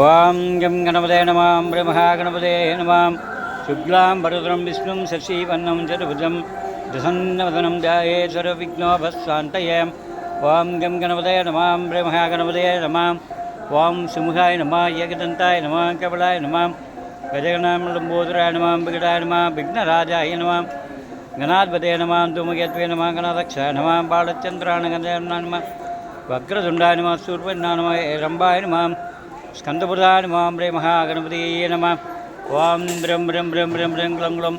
ఓం గం గణపదే నమాం బ్రహ్మగణపదే నమాం శుక్లాం భరద్రం విష్ణుం శశీవన్నం చతుభుజం ప్రసన్నవదనం ధ్యాయే సర్వవిఘ్నోపశాంతయే. ఓం గం గణపదే నమాం బ్రహ్మగణపదే నమాం ఓం సింహాయ నమ ఏకదంతాయ నమ కపలాయ నమాం గజగణాంబోధురాయ నమాం వికటాయ నమాం విఘ్నరాజాయ నమాం గణాధిపతే నమాం ధూమగత్వే నమ గణాదక్ష నమాం బాలచంద్రాణ గంధ నమ వక్రతుండాయ నమ సూర్పన్నాయ రంభాయ నమాం ஸ்கந்தபுராணமாம் ரே மகாகணபதியே நம. ஓம் பிரம் பிரம் பிரம் பிரம் பிரம் குளங்குளம்.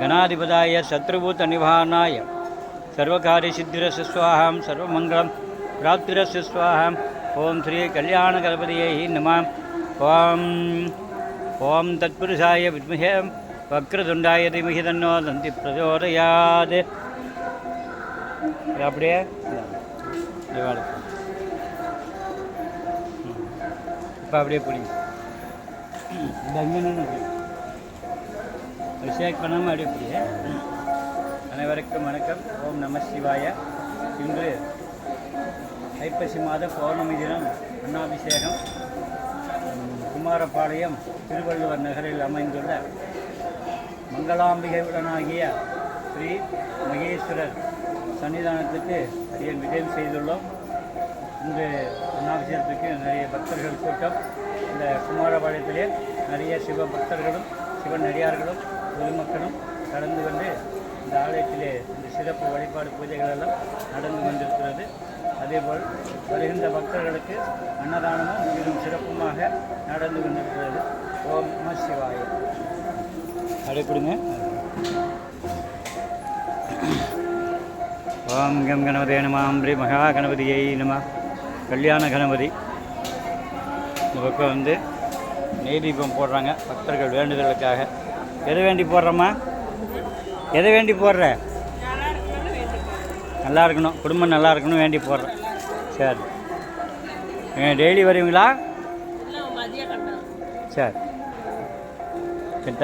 கணாதிபதாய சத்ருபூத்த நிவாரணாய சர்வகாரியசித்திரசுஸ்வாகம் சர்வமங்கலம். பிராப்திரசுஸ்வாகம் ஓம் ஸ்ரீ கல்யாண கணபதியை நம. ஓம். ஓம் தத்புருஷாய வித்மஹே வக்ரதுண்டாய திமிகி தன்னோ தந்தி பிரச்சோதயாது அப்படியே இப்போ அப்படியே பிடிங்க. இந்த அங்கே ஷேக் பண்ணாமல் அப்படியே பிடிங்க. அனைவருக்கும் வணக்கம். ஓம் நம சிவாய. இன்று ஐப்பசி மாத பௌர்ணமி தினம் அன்னாபிஷேகம். குமாரபாளையம் திருவள்ளுவர் நகரில் அமைந்துள்ள மங்களாம்பிகையுடனாகிய ஸ்ரீ மகேஸ்வரர் சன்னிதானத்துக்கு அடியன் விஜயம் செய்துள்ளோம். இந்த அன்னாபிஷேகத்துக்கு நிறைய பக்தர்கள் கூட்டம். இந்த குமாரபாளையத்திலே நிறைய சிவ பக்தர்களும் சிவன் நடிகார்களும் பொதுமக்களும் கடந்து கொண்டு இந்த ஆலயத்திலே இந்த சிறப்பு வழிபாடு பூஜைகள் எல்லாம் நடந்து கொண்டிருக்கிறது. அதேபோல் வருகின்ற பக்தர்களுக்கு அன்னதானமும் மிகவும் சிறப்புமாக நடந்து கொண்டிருக்கிறது. ஓம் நம சிவாய. அப்படியே ஓம் கம் கணபதே நமாம் ஸ்ரீ மகா கணபதியை நம. கல்யாண கணபதி. இந்த பக்கம் வந்து நெய் தீபம் போடுறாங்க பக்தர்கள் வேண்டுதலுக்காக எதை வேண்டி போடுறோம்மா? எதை வேண்டி போடுற? நல்லா இருக்கணும். குடும்பம் நல்லா இருக்கணும் வேண்டி போடுறேன். சரி. டெய்லி வருவீங்களா? சரி. சரி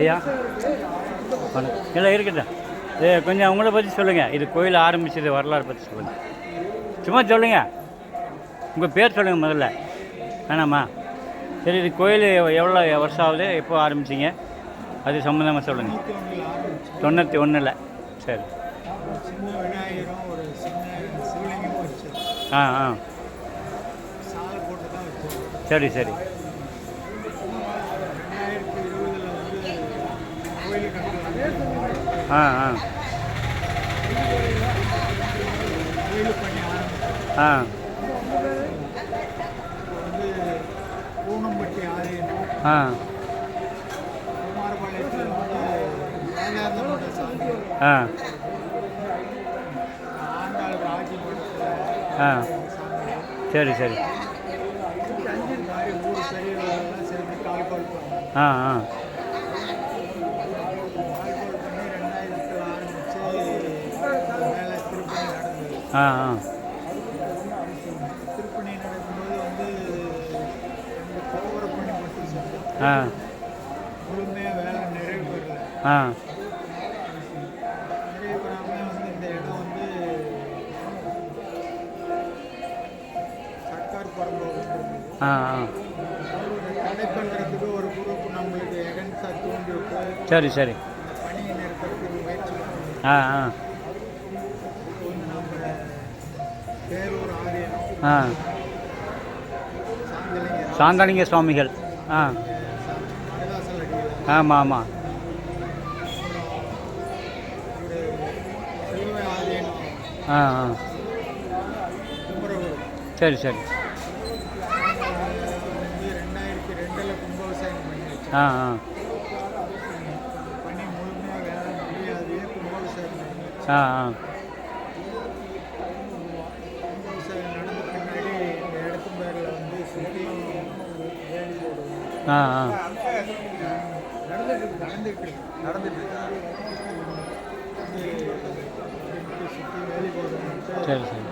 ஐயா. வணக்கம் இல்லை இருக்கட்டும். இது கொஞ்சம் உங்களை பற்றி சொல்லுங்கள் இது கோயில் ஆரம்பிச்சது வரலாறு பற்றி சொல்லுங்கள் சும்மா சொல்லுங்கள் உங்கள் பேர் சொல்லுங்கள் முதல்ல. வேணாமா? சரி இது கோயில் எவ்வளோ வருஷம் ஆகுது? எப்போ ஆரம்பிச்சிங்க? அது சம்மந்தமாக சொல்லுங்கள் தொண்ணூற்றி ஒன்றில் சரி. ஆ ஆ. சரி சரி ரெண்டாயிரத்தி இருபதில் வந்து கோயில் கட்டலாம் ஆ ஆ. ஆ. ஆ. ஆ. ஆ. சரி சரி. ஆ ஆ. குரூப் நம்மளுக்கு எகன்ஸாக தூண்டி விட்டு சரி சரி. ஆ ஆ. ஆ. சாந்தலிங்க சாந்தானிங்க சுவாமிகள். ஆ. ஆமாம் ஆமாம் ஆ ஆ. சரி சரி. ஆ ஆ. ஆ ஆ கும்பாபிஷேகம் நடந்த பின்னாடி இந்த இடத்து பேரில் வந்து சுற்றியும் வேலி போடுவோம் ஆ ஆ. சரி சரி.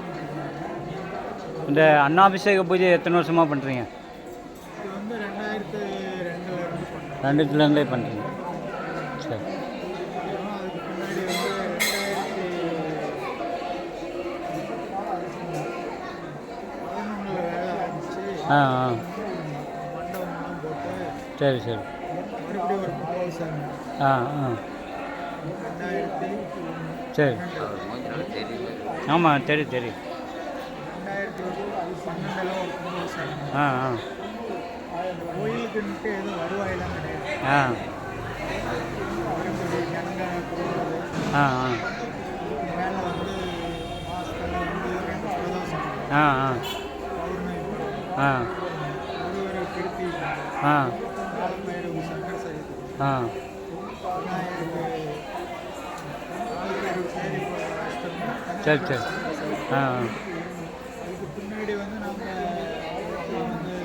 இந்த அன்னாபிஷேக பூஜை எத்தனை வருஷமாக பண்ணுறீங்க ரெண்டுத்துலேருந்தே பண்ணுறீங்க சரி. ஆ ஆ. சரி சரி. ஆ ஆ. சரி. ஆமாம் தெரியும் தெரியும் ஆ ஆ. கோயிலுக்குன்ட்டு எதுவும் வருவாயெல்லாம் கிடையாது ஆ. ஆ ஆ. ஆ ஆ. ஆ. ஆ. ஆ. சேரி சரி. ஆ. பின்னாடி வந்து நம்ம வந்து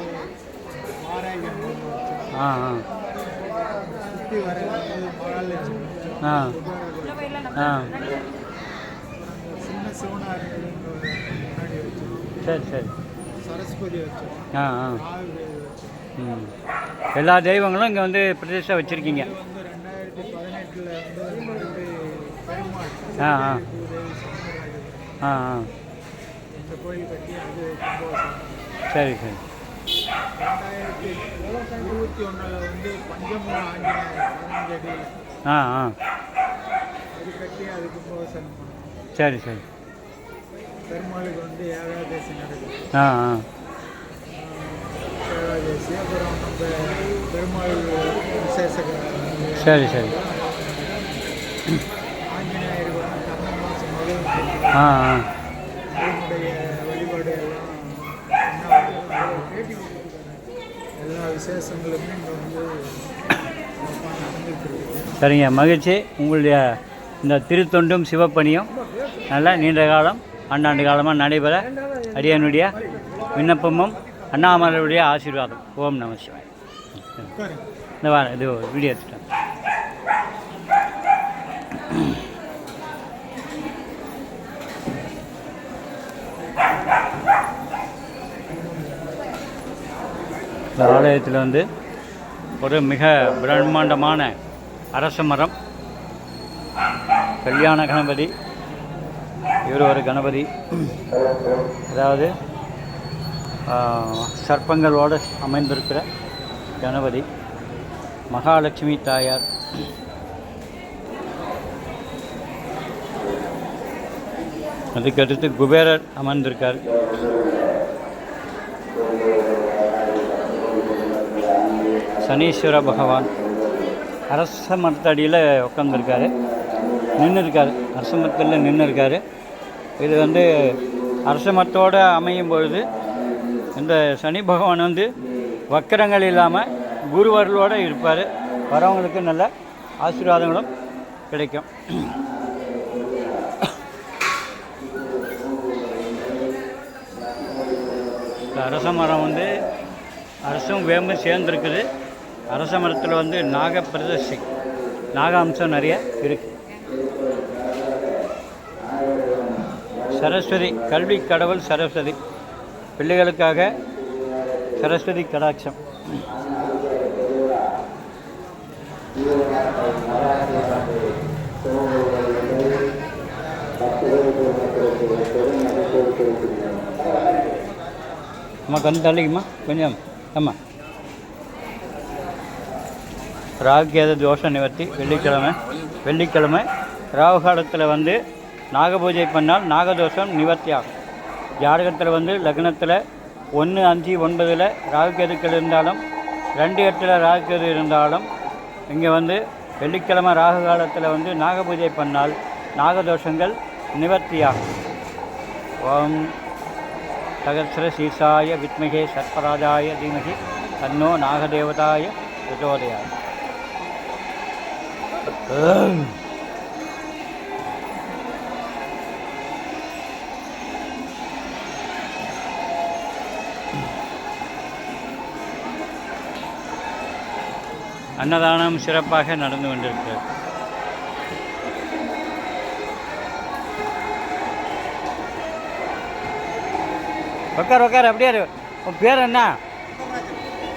ஆ ஆ. ஆ. ஆ. சரி சரி. சரஸ்வதி வச்சோம் ஆ. ஆ. ம். எல்லா தெய்வங்களும் இங்கே வந்து பிரதிஷ்டை வச்சுருக்கீங்க. ஆ ஆ. ஆ ஆ. சரி சரி. ஆ ஆ. சரி சரி. பெருமாளுக்கு வந்து ஏகாதசி நடக்குது. ஆ ஆ. அப்புறம் நம்ம பெருமாள் விசேஷ சரி சரி. மாதம் முதல் ஆ ஆ. அதனுடைய வழிபாடு எல்லாம் எல்லா விசேஷங்களுமே இங்கே வந்து சரிங்க மகிழ்ச்சி. உங்களுடைய இந்த திருத்தொண்டும் சிவப்பணியும் நல்லா நீண்ட காலம் ஆண்டாண்டு காலமாக நடைபெற அடியனுடைய விண்ணப்பமும் அண்ணாமலையுடைய ஆசீர்வாதம். ஓம் நம சிவாய். இந்த வாரம் இது வீடியோ எடுத்துட்டேன் இந்த ஆலயத்தில் வந்து ஒரு மிக பிரம்மாண்டமான அரச மரம் கல்யாண கணபதி இவர் ஒரு கணபதி அதாவது சர்ப்பங்களோடு அமைந்திருக்கிற கணபதி மகாலட்சுமி தாயார். அதுக்கடுத்து குபேரர் அமர்ந்திருக்கார். சனீஸ்வர பகவான். அரச மரத்தடியில் உட்காந்துருக்காரு நின்று இருக்கார் அரச மரத்தில் நின்று இருக்காரு இது வந்து அரச மரத்தோடு அமையும் பொழுது இந்த சனி பகவான் வந்து வக்கரங்கள் இல்லாமல் குருவர்களோடு இருப்பார். வரவங்களுக்கு நல்ல ஆசீர்வாதங்களும் கிடைக்கும். இந்த அரச மரம் வந்து அரசும் வேம்பும் சேர்ந்துருக்குது. அரச மரத்தில் வந்து நாக நாக அம்சம் நிறைய இருக்கு. சரஸ்வதி கல்வி கடவுள் சரஸ்வதி. பிள்ளைகளுக்காக சரஸ்வதி கடாட்சம். அம்மா கொஞ்சம் தள்ளிக்குமா கொஞ்சம் ஆமாம் ராகுகேத தோஷ நிவர்த்தி. வெள்ளிக்கிழமை வெள்ளிக்கிழமை ராகு காலத்தில் வந்து நாகபூஜை பண்ணால் நாகதோஷம் நிவர்த்தி ஆகும். ஜாதகத்தில் வந்து லக்னத்தில் ஒன்று அஞ்சு ஒன்பதில் ராகுகேதுக்கள் இருந்தாலும் ரெண்டு எட்டில் ராகுகேது இருந்தாலும் இங்கே வந்து வெள்ளிக்கிழமை ராகு காலத்தில் வந்து நாகபூஜை பண்ணால் நாகதோஷங்கள் நிவர்த்தியாகும். ஓம் சகசிர சீசாய வித்மகே சர்பராஜாய தீமகி தன்னோ நாகதேவதாய பிரச்சோதயாய் அன்னதானம் சிறப்பாக நடந்து கொண்டிருக்கிறது. உக்கார் உக்கார் அப்படியே இரு. உன் பேர் என்ன?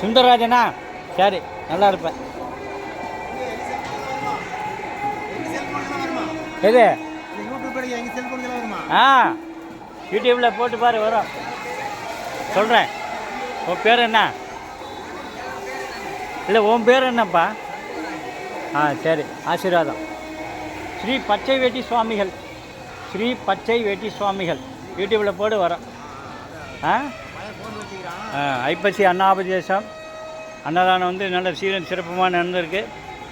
சுந்தரராஜனா? சரி நல்லா இருப்பேன் எது? ஆ யூடியூப்பில் போட்டு பாரு வரும். சொல்கிறேன் உன் பேர் என்ன? இல்லை உன் பேர் என்னப்பா? ஆ சரி. ஆசீர்வாதம். ஸ்ரீ பச்சை வேட்டி சுவாமிகள். ஸ்ரீ பச்சை வேட்டி சுவாமிகள். யூடியூப்பில் போடு வரோம். ஆ? ஆ, ஐப்பசி அன்னாபதேசம். அன்னதானம் வந்து நல்ல சீரன் சிறப்புமாக நடந்திருக்கு.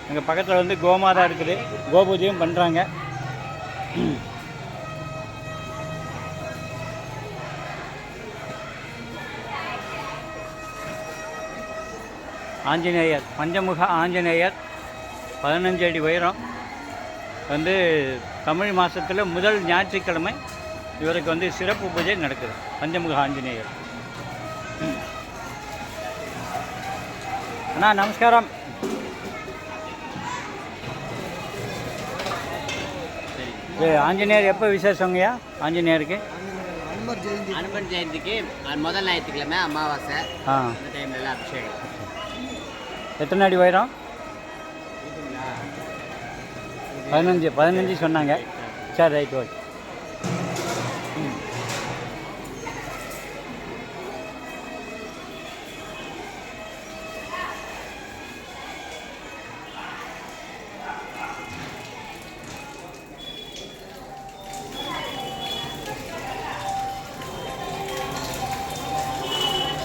எங்கள் பக்கத்தில் வந்து கோமாதா இருக்குது. கோபூஜையும் பண்ணுறாங்க ஆஞ்சநேயர் பஞ்சமுக ஆஞ்சநேயர் பதினஞ்சு அடி உயரம். வந்து தமிழ் மாதத்தில் முதல் ஞாயிற்றுக்கிழமை இவருக்கு வந்து சிறப்பு பூஜை நடக்குது பஞ்சமுக ஆஞ்சநேயர். அண்ணா நமஸ்காரம். இது ஆஞ்சநேயர் எப்போ விசேஷங்கய்யா? ஆஞ்சநேயருக்கு? அனுமன் ஜெயந்திக்கு. முதல் ஞாயிற்றுக்கிழமை அமாவாசை. ஆ. அந்த டைம்ல எல்லாம் அபிஷேகம். எத்தனை அடி உயரம்? பதினஞ்சு பதினஞ்சு சொன்னாங்க. சரி ரைட் ஓகே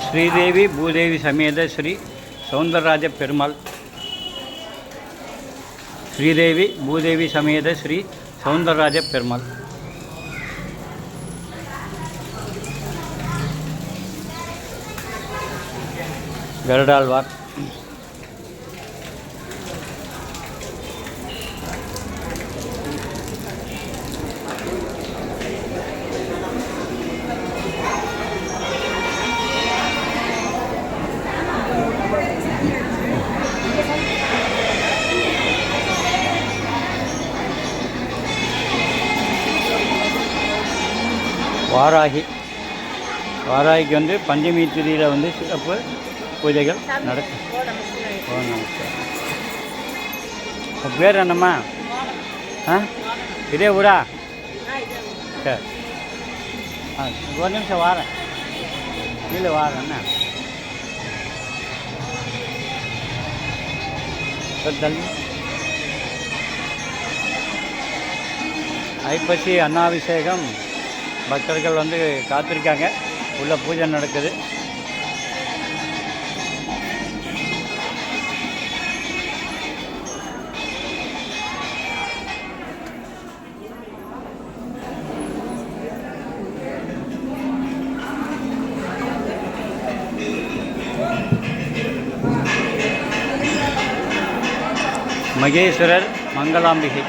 ஸ்ரீதேவி பூதேவி சமேத ஸ்ரீ சௌந்தரராஜ பெருமாள். ஸ்ரீதேவி பூதேவி சமேத ஸ்ரீ சௌந்தரராஜ பெருமாள். கருடாழ்வார் வாராகி. வாராகிக்கு வந்து பஞ்சமி திதியில் வந்து சிறப்பு பூஜைகள் நடக்கும் ஓ நமஸ்காரம் உன் பேர் என்னம்மா? ஆ? இதே ஊரா? சரி. ஆ ஒரு நிமிஷம் வாரேன். கொஞ்சம் தள்ளி. ஐப்பசி அன்னாபிஷேகம். பக்தர்கள் வந்து காத்திருக்காங்க. உள்ள பூஜை நடக்குது. மகேஸ்வரர் மங்களாம்பிகை.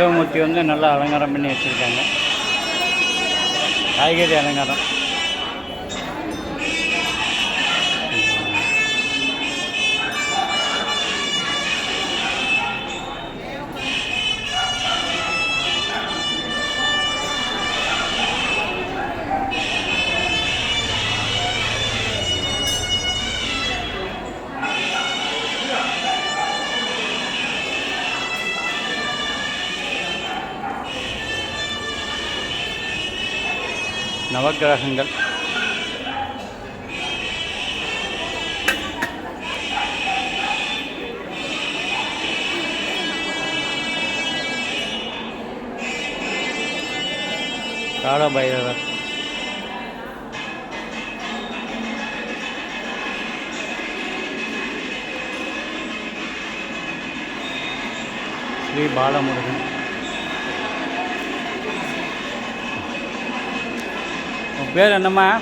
உற்சவமூர்த்தி வந்து நல்லா அலங்காரம் பண்ணி வச்சுருக்காங்க. காய்கறி அலங்காரம். நவக்கிரகங்கள். காலபைரவர். ஸ்ரீ பாலமுருகன். பேர் என்னம்மா?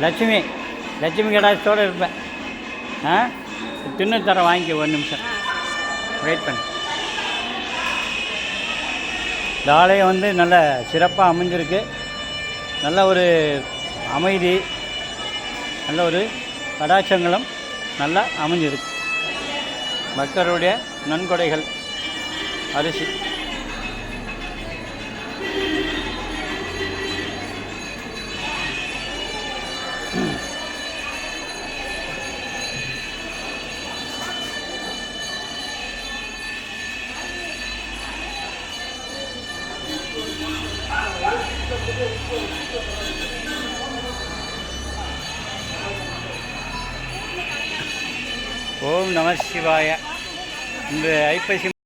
லட்சுமி. லட்சுமி கடாசத்தோடு இருப்பேன். ஆ? தின்னு தர வாங்கிக்க ஒரு நிமிஷம். வெயிட் பண்ணு. இந்த ஆலயம் வந்து நல்ல சிறப்பாக அமைஞ்சிருக்கு. நல்ல ஒரு அமைதி நல்ல ஒரு கடாட்சங்களும் நல்லா அமைஞ்சிருக்கு. பக்தருடைய நன்கொடைகள் அரிசி. சிவாய. இந்த ஐப்பசி